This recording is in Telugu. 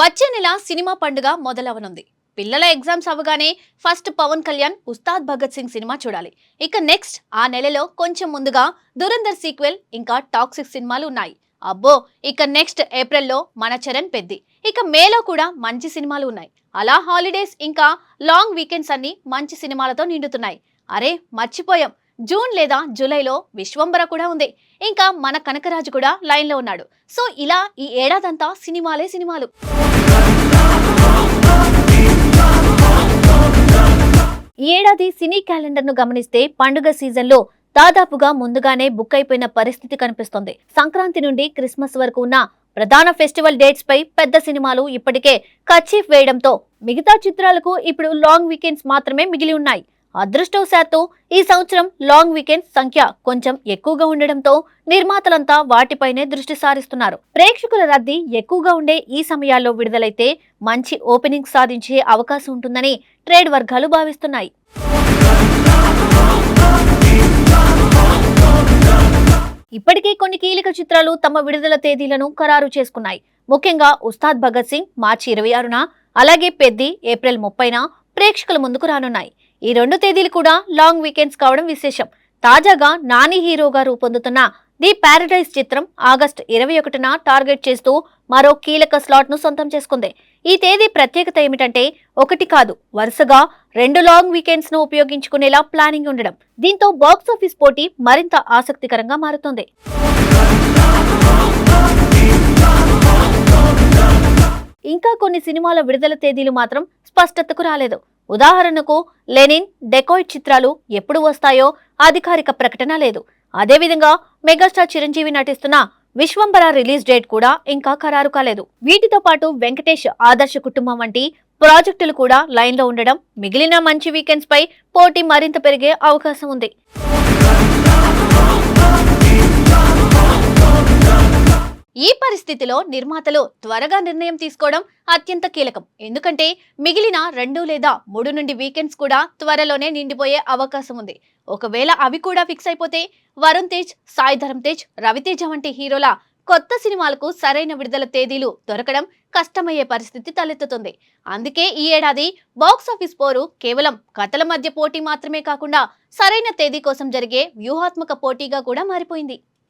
వచ్చే నెల సినిమా పండుగ మొదలవనుంది. పిల్లల ఎగ్జామ్స్ అవగానే ఫస్ట్ పవన్ కళ్యాణ్ ఉస్తాద్ భగత్ సింగ్ సినిమా చూడాలి. ఇక నెక్స్ట్ ఆ నెలలో కొంచెం ముందుగా దురందర్ సీక్వెల్ ఇంకా టాక్సిక్ సినిమాలు ఉన్నాయి. అబ్బో ఇక నెక్స్ట్ ఏప్రిల్లో మన చరణ్ పెద్ది. ఇక మేలో కూడా మంచి సినిమాలు ఉన్నాయి. అలా హాలిడేస్ ఇంకా లాంగ్ వీకెండ్స్ అన్ని మంచి సినిమాలతో నిండుతున్నాయి. అరే మర్చిపోయాం. జూన్ లేదా జూలైలో విశ్వంబర కూడా ఉంది. ఇంకా మన కనకరాజు కూడా లైన్లో ఉన్నాడు. సో ఇలా ఈ ఏడాదంతా సినిమాలే సినిమాలు. ఈ ఏడాది సినీ క్యాలెండర్ను గమనిస్తే పండుగ సీజన్లో దాదాపుగా ముందుగానే బుక్ అయిపోయిన పరిస్థితి కనిపిస్తోంది. సంక్రాంతి నుండి క్రిస్మస్ వరకు ఉన్న ప్రధాన ఫెస్టివల్ డేట్స్ పై పెద్ద సినిమాలు ఇప్పటికే కచీఫ్ వేయడంతో మిగతా చిత్రాలకు ఇప్పుడు లాంగ్ వీకెండ్స్ మాత్రమే మిగిలి ఉన్నాయి. అదృష్టవశాత్తు ఈ సంవత్సరం లాంగ్ వీకెండ్స్ సంఖ్య కొంచెం ఎక్కువగా ఉండడంతో నిర్మాతలంతా వాటిపైనే దృష్టి సారిస్తున్నారు. ప్రేక్షకుల రద్దీ ఎక్కువగా ఉండే ఈ సమయాల్లో విడుదలైతే మంచి ఓపెనింగ్ సాధించే అవకాశం ఉంటుందని ట్రేడ్ వర్గాలు భావిస్తున్నాయి. ఇప్పటికే కొన్ని కీలక చిత్రాలు తమ విడుదల తేదీలను ఖరారు చేసుకున్నాయి. ముఖ్యంగా ఉస్తాద్ భగత్ సింగ్ మార్చి ఇరవై ఆరున అలాగే పెద్ది ఏప్రిల్ ముప్పైన ప్రేక్షకుల ముందుకు రానున్నాయి. ఈ రెండు తేదీలు కూడా లాంగ్ వీకెండ్స్ కావడం విశేషం. తాజాగా నాని హీరోగా రూపొందుతున్న ది పారడైజ్ చిత్రం ఆగస్టు ఇరవై ఒకటిన టార్గెట్ చేస్తూ మరో కీలక స్లాట్ను సొంతం చేసుకుంది. ఈ తేదీ ప్రత్యేకత ఏమిటంటే ఒకటి కాదు వరుసగా రెండు లాంగ్ వీకెండ్స్ను ఉపయోగించుకునేలా ప్లానింగ్ ఉండడం. దీంతో బాక్సాఫీస్ పోటీ మరింత ఆసక్తికరంగా మారుతుంది. ఇంకా కొన్ని సినిమాల విడుదల తేదీలు మాత్రం స్పష్టతకు రాలేదు. ఉదాహరణకు లెనిన్ డెకోయిట్ చిత్రాలు ఎప్పుడు వస్తాయో అధికారిక ప్రకటన లేదు. అదేవిధంగా మెగాస్టార్ చిరంజీవి నటిస్తున్న విశ్వంబర రిలీజ్ డేట్ కూడా ఇంకా ఖరారు కాలేదు. వీటితో పాటు వెంకటేష్ ఆదర్శ కుటుంబం వంటి ప్రాజెక్టులు కూడా లైన్లో ఉండడం మిగిలిన మంచి వీకెండ్స్ పై పోటీ మరింత పెరిగే అవకాశం ఉంది. ఈ పరిస్థితిలో నిర్మాతలు త్వరగా నిర్ణయం తీసుకోవడం అత్యంత కీలకం. ఎందుకంటే మిగిలిన రెండు లేదా మూడు నుండి వీకెండ్స్ కూడా త్వరలోనే నిండిపోయే అవకాశం ఉంది. ఒకవేళ అవి కూడా ఫిక్స్ అయిపోతే వరుణ్ తేజ్ సాయి ధరమ్ తేజ్ రవితేజ వంటి హీరోల కొత్త సినిమాలకు సరైన విడుదల తేదీలు దొరకడం కష్టమయ్యే పరిస్థితి తలెత్తుతుంది. అందుకే ఈ ఏడాది బాక్స్ ఆఫీస్ పోరు కేవలం కథల మధ్య పోటీ మాత్రమే కాకుండా సరైన తేదీ కోసం జరిగే వ్యూహాత్మక పోటీగా కూడా మారిపోయింది.